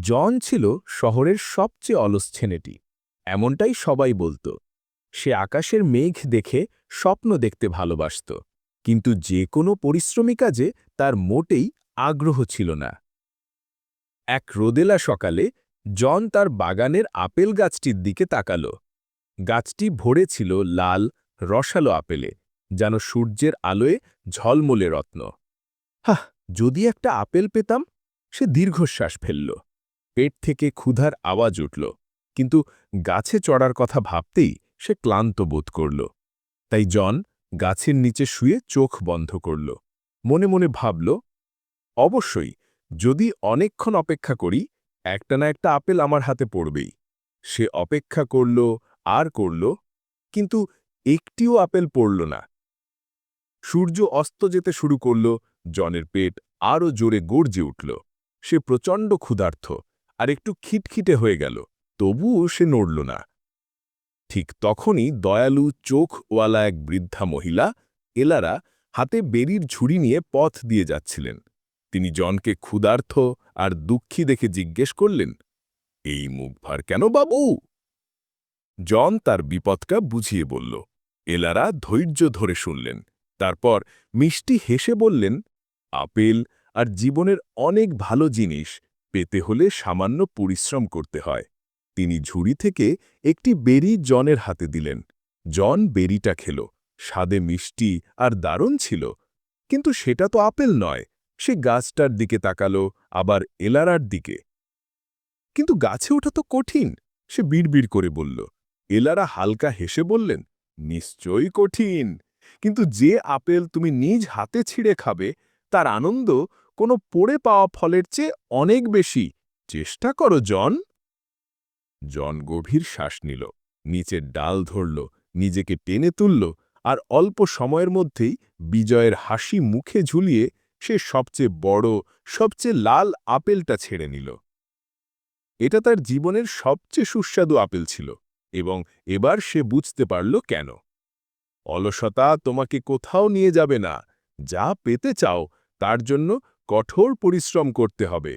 জন ছিল শহরের সবচেয়ে অলস ছেলেটি। এমনটাই সবাই বলত। সে আকাশের মেঘ দেখে স্বপ্ন দেখতে ভালোবাসত। কিন্তু যে কোনো পরিশ্রমী কাজে তার মোটেই আগ্রহ ছিল না। এক রোদেলা সকালে জন তার বাগানের আপেল গাছটির দিকে তাকাল। গাছটি ভরে ছিল লাল, রসালো আপেলে, যেন সূর্যের আলোয় ঝলমলে রত্ন। হাহ, যদি একটা আপেল পেতাম, সে দীর্ঘশ্বাস ফেলল। পেট থেকে ক্ষুধার আওয়াজ উঠল, কিন্তু গাছে চড়ার কথা ভাবতেই সে ক্লান্ত বোধ করল। তাই জন গাছের নিচে শুয়ে চোখ বন্ধ করল। মনে মনে ভাবল, অবশ্যই, যদি অনেকক্ষণ অপেক্ষা করি, একটা না একটা আপেল আমার হাতে পড়বেই। সে অপেক্ষা করল, আর করল, কিন্তু একটিও আপেল পড়ল না। সূর্য অস্ত যেতে শুরু করল, জনের পেট আরও জোরে গর্জে উঠল। সে প্রচণ্ড ক্ষুধার্থ আর একটু খিটখিটে হয়ে গেল, তবুও সে নড়ল না। ঠিক তখনই দয়ালু চোখওয়ালা এক বৃদ্ধা মহিলা এলারা হাতে বেরির ঝুড়ি নিয়ে পথ দিয়ে যাচ্ছিলেন। তিনি জনকে ক্ষুধার্থ আর দুঃখী দেখে জিজ্ঞেস করলেন, এই মুখভার কেন বাবু? জন তার বিপদটা বুঝিয়ে বলল। এলারা ধৈর্য ধরে শুনলেন, তারপর মিষ্টি হেসে বললেন, আপেল আর জীবনের অনেক ভালো জিনিস পেতে হলে সামান্য পরিশ্রম করতে হয়। তিনি ঝুড়ি থেকে একটি বেরি জনের হাতে দিলেন। জন বেরিটা খেল। স্বাদে মিষ্টি আর দারুণ ছিল। কিন্তু সেটা তো আপেল নয়। সে গাছটার দিকে তাকালো, আবার এলারার দিকে। কিন্তু গাছে ওঠা তো কঠিন, সে বিড়বিড় করে বলল। এলারা হালকা হেসে বললেন, নিশ্চয়ই কঠিন। কিন্তু যে আপেল তুমি নিজ হাতে ছিঁড়ে খাবে, তার আনন্দ কোনো পড়ে পাওয়া ফলের চেয়ে অনেক বেশি। চেষ্টা করো, জন। জন গভীর শ্বাস নিল, নিচের ডাল ধরল, নিজেকে টেনে তুলল আর অল্প সময়ের মধ্যেই বিজয়ের হাসি মুখে ঝুলিয়ে সে সবচেয়ে বড়, সবচেয়ে লাল আপেলটা ছেড়ে নিল। এটা তার জীবনের সবচেয়ে সুস্বাদু আপেল ছিল এবং এবার সে বুঝতে পারল কেন। অলসতা তোমাকে কোথাও নিয়ে যাবে না। যা পেতে চাও, তার জন্য কঠোর পরিশ্রম করতে হবে।